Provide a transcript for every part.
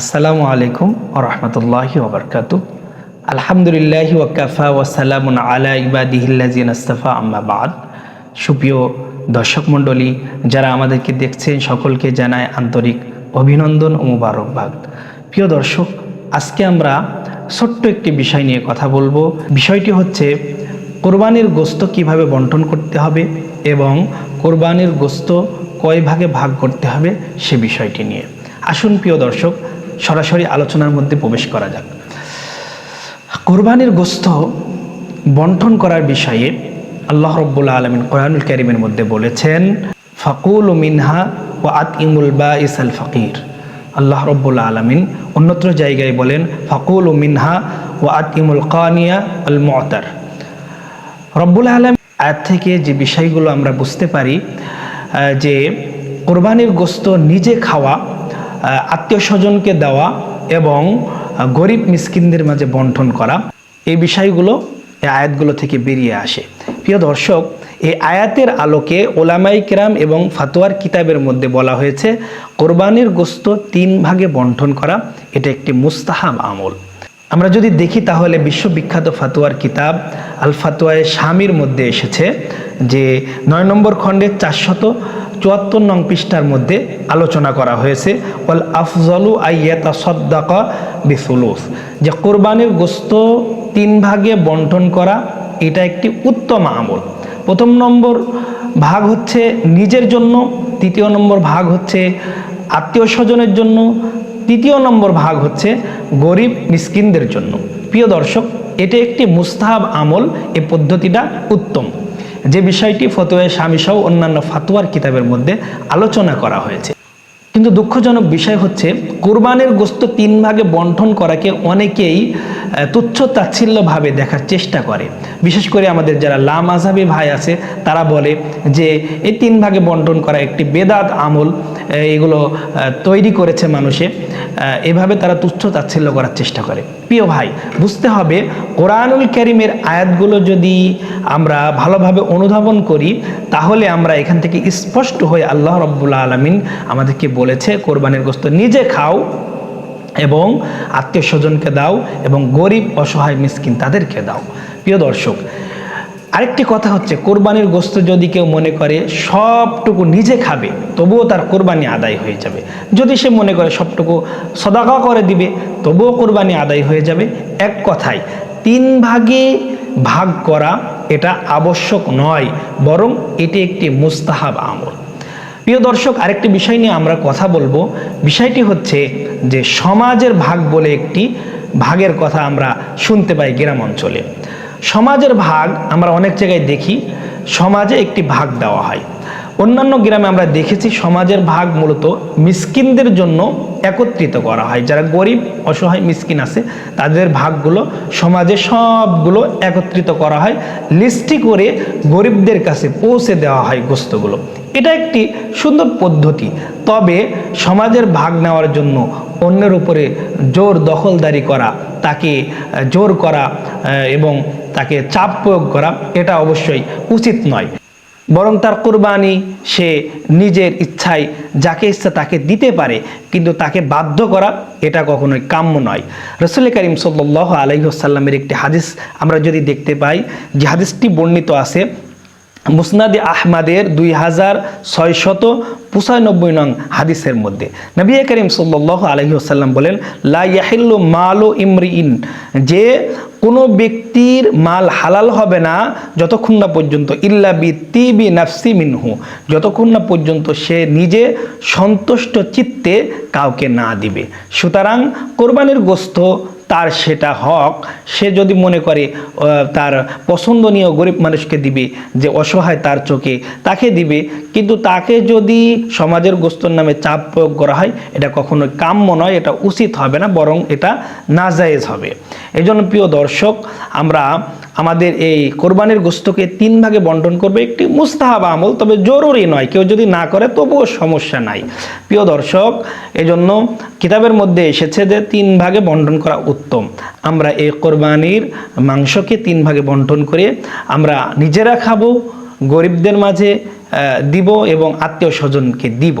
আসসালামু আলাইকুম ওরহমতুল্লাহি ওবরকাত আলহামদুলিল্লাহি ওয়াকাফা ওয়াসালামুন আলা ইবাদিহিল্লাজিন আস্তাফা, আম্মা বাদ। সুপ্রিয় দর্শক মণ্ডলী, যারা আমাদেরকে দেখছেন, সকলকে জানায় আন্তরিক অভিনন্দন ও মুবারকবাদ। প্রিয় দর্শক, আজকে আমরা ছোট্ট একটি বিষয় নিয়ে কথা বলব। বিষয়টি হচ্ছে, কোরবানির গোস্ত কীভাবে বন্টন করতে হবে এবং কোরবানির গোস্ত কয় ভাগে ভাগ করতে হবে সে বিষয়টি নিয়ে। আসুন প্রিয় দর্শক সরাসরি আলোচনার মধ্যে প্রবেশ করা যাক। কোরবানির গোস্ত বন্টন করার বিষয়ে আল্লাহ রব্বুল্লা আলমিন কোরআনুল করিমের মধ্যে বলেছেন, ফাকুল মিনহা ও আত ইমুল বা ইসাল ফকির। আল্লাহ রব্বুল্লা আলমিন অন্যত্র জায়গায় বলেন, ফাকুল ও মিনহা ও আত ইমুল কানিয়া আল মতার। রব্বুল আলম আয়াত থেকে যে বিষয়গুলো আমরা বুঝতে পারি যে কোরবানির গোস্ত নিজে খাওয়া আত্মীয় স্বজনকে দেওয়া এবং গরিব মিসকিনদের মাঝে বন্টন করা, এই বিষয়গুলো, এই আয়াতগুলো থেকে বেরিয়ে আসে। প্রিয় দর্শক, এই আয়াতের আলোকে ওলামাই কেরাম এবং ফাতোয়ার কিতাবের মধ্যে বলা হয়েছে, কোরবানির গোস্ত তিন ভাগে বন্টন করা, এটা একটি মুস্তাহাব আমল। আমরা যদি দেখি তাহলে বিশ্ববিখ্যাত ফাতোয়ার কিতাব আল ফাতোয়ায় স্বামীর মধ্যে এসেছে, যে নয় নম্বর খণ্ডের চারশত চুয়াত্তর নং পৃষ্ঠার মধ্যে আলোচনা করা হয়েছে, ওয়াল আফজলু আইয়াতা সদ্দাকা বিসুলুস, যে কোরবানির গোস্ত তিন ভাগে বন্টন করা এটা একটি উত্তম আমল। প্রথম নম্বর ভাগ হচ্ছে নিজের জন্য, তৃতীয় নম্বর ভাগ হচ্ছে আত্মীয় স্বজনের জন্য তৃতীয় নম্বর ভাগ হচ্ছে গরিব মিসকিনদের জন্য। প্রিয় দর্শক, এটি একটি মুস্তাহাব আমল, এ পদ্ধতিটা উত্তম। যে বিষয়টি ফতোয়া স্বামী সহ অন্যান্য ফাতোয়ার কিতাবের মধ্যে আলোচনা করা হয়েছে। কিন্তু দুঃখজনক বিষয় হচ্ছে, কোরবানের গোস্ত তিন ভাগে বন্টন করাকে অনেকেই তুচ্ছ তাচ্ছিল্যভাবে দেখার চেষ্টা করে। বিশেষ করে আমাদের যারা লা মাঝাবি ভাই আছে, তারা বলে যে, এই তিন ভাগে বন্টন করা একটি বেদাত আমল এগুলো তৈরি করেছে মানুষে এভাবে তারা তুচ্ছ তাচ্ছিল্য করার চেষ্টা করে। প্রিয় ভাই, বুঝতে হবে, কোরআনুল করিমের আয়াতগুলো যদি আমরা ভালোভাবে অনুধাবন করি, তাহলে আমরা এখান থেকে স্পষ্ট হয়ে আল্লাহ রব্বুল্লা আলমিন আমাদেরকে বলেছে, কোরবানির গোস্ত নিজে খাও এবং আত্মীয় স্বজনকে দাও এবং গরিব, অসহায়, মিসকিন তাদেরকে দাও। প্রিয় দর্শক, আরেকটি কথা হচ্ছে, কোরবানির গোস্ত যদি কেউ মনে করে সবটুকু নিজে খাবে, তবুও তার কোরবানি আদায় হয়ে যাবে। যদি সে মনে করে সবটুকু সদাকা করে দিবে, তবুও কোরবানি আদায় হয়ে যাবে। এক কথায়, তিন ভাগে ভাগ করা এটা আবশ্যক নয়, বরং এটি একটি মুস্তাহাব আমল। প্রিয় দর্শক, আরেকটি বিষয় নিয়ে আমরা কথা বলব। বিষয়টি হচ্ছে যে সমাজের ভাগ বলে একটি ভাগের কথা আমরা শুনতে পাই গ্রাম অঞ্চলে। সমাজের ভাগ আমরা অনেক জায়গায় দেখি, সমাজে একটি ভাগ দেওয়া হয়। অন্যান্য গ্রামে আমরা দেখেছি সমাজের ভাগ মূলত মিসকিনদের জন্য একত্রিত করা হয়। যারা গরিব, অসহায় মিসকিন আছে, তাদের ভাগগুলো সমাজে সবগুলো একত্রিত করা হয়। লিস্টি করে গরিবদের কাছে পৌঁছে দেওয়া হয় গোস্তগুলো। এটা একটি সুন্দর পদ্ধতি। তবে সমাজের ভাগ নেওয়ার জন্য অন্যের উপরে জোর দখলদারি করা, তাকে জোর করা এবং তাকে চাপ প্রয়োগ করা, এটা অবশ্যই উচিত নয়। বরং তার কোরবানি সে নিজের ইচ্ছায় যাকে ইচ্ছা তাকে দিতে পারে, কিন্তু তাকে বাধ্য করা এটা কখনোই কাম্য নয়। রসুল করিম সাল্লাহ আলহিহসাল্লামের একটি হাদিস আমরা যদি দেখতে পাই, যে হাদিসটি বর্ণিত আছে মুসনাদি আহমাদের দুই হাজার ছয়শত পঁচানব্বই নং হাদিসের মধ্যে। নবী করিম সাল্লাহ আলহি আসাল্লাম বলেন, লা ইয়াহিল্লু মালো ইমরিইন যে কোনো ব্যক্তির মাল হালাল হবে না যতক্ষণ না পর্যন্ত, ইল্লা বি তিবি নাফসি মিনহু যতক্ষণ না পর্যন্ত সে নিজে সন্তুষ্ট চিত্তে কাউকে না দিবে। সুতরাং কোরবানির গোস্ত তার সেটা হক। সে যদি মনে করে তার পছন্দনীয় গরিব মানুষকে দিবে, যে অসহায় তার চোখে, তাকে দিবে। কিন্তু তাকে যদি সমাজের গোস্তর নামে চাপ প্রয়োগ করা হয়, এটা কখনো কাম্য নয়, এটা উচিত হবে না, বরং এটা নাজায়েজ হবে। এই জন্য প্রিয় দর্শক, আমরা আমাদের এই কোরবানির গোস্তকে তিন ভাগে বন্টন করবে একটি মুস্তাহাব আমল, তবে জরুরি নয়, কেউ যদি না করে তবুও সমস্যা নাই। প্রিয় দর্শক, এজন্য কিতাবের মধ্যে এসেছে যে তিন ভাগে বন্টন করা উত্তম। আমরা এই কোরবানির মাংসকে তিন ভাগে বন্টন করে আমরা নিজেরা খাব, গরিবদের মাঝে দিব এবং আত্মীয় স্বজনকে দিব।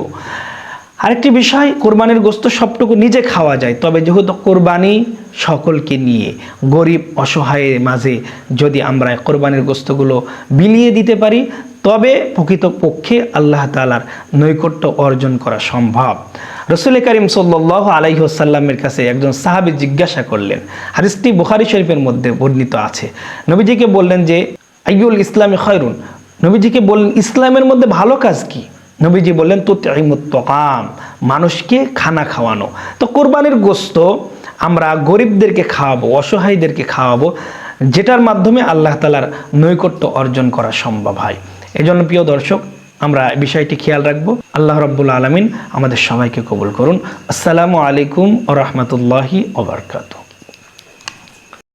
আরেকটি বিষয়, কোরবানির গোস্ত সবটুকু নিজে খাওয়া যায়, তবে যেহেতু কোরবানি সকলকে নিয়ে গরিব অসহায়ের মাঝে যদি আমরা কোরবানির গোস্তগুলো বিলিয়ে দিতে পারি, তবে প্রকৃতপক্ষে আল্লাহ তালার নৈকট্য অর্জন করা সম্ভব। রসুল করিম সাল্লাহ আলাইসাল্লামের কাছে একজন সাহাবি জিজ্ঞাসা করলেন হারিসটি বুখারি শরীফের মধ্যে বর্ণিত আছে। নবীজিকে বললেন যে, আইয়ুল ইসলামী খয়রুন? নবীজিকে বললেন, ইসলামের মধ্যে ভালো কাজ কি? নবীজি বললেন তো তকাম, মানুষকে খানা খাওয়ানো। তো কোরবানির গোস্ত আমরা গরিবদেরকে খাওয়াবো, অসহায়দেরকে খাওয়াবো, যেটার মাধ্যমে আল্লাহ তালার নৈকট্য অর্জন করা সম্ভব হয়। এজন্য প্রিয় দর্শক, আমরা বিষয়টি খেয়াল রাখব। আল্লাহ রব্বুল আলমিন আমাদের সবাইকে কবুল করুন। আসসালামু আলাইকুম রহমতুল্লাহি ওবরকাতু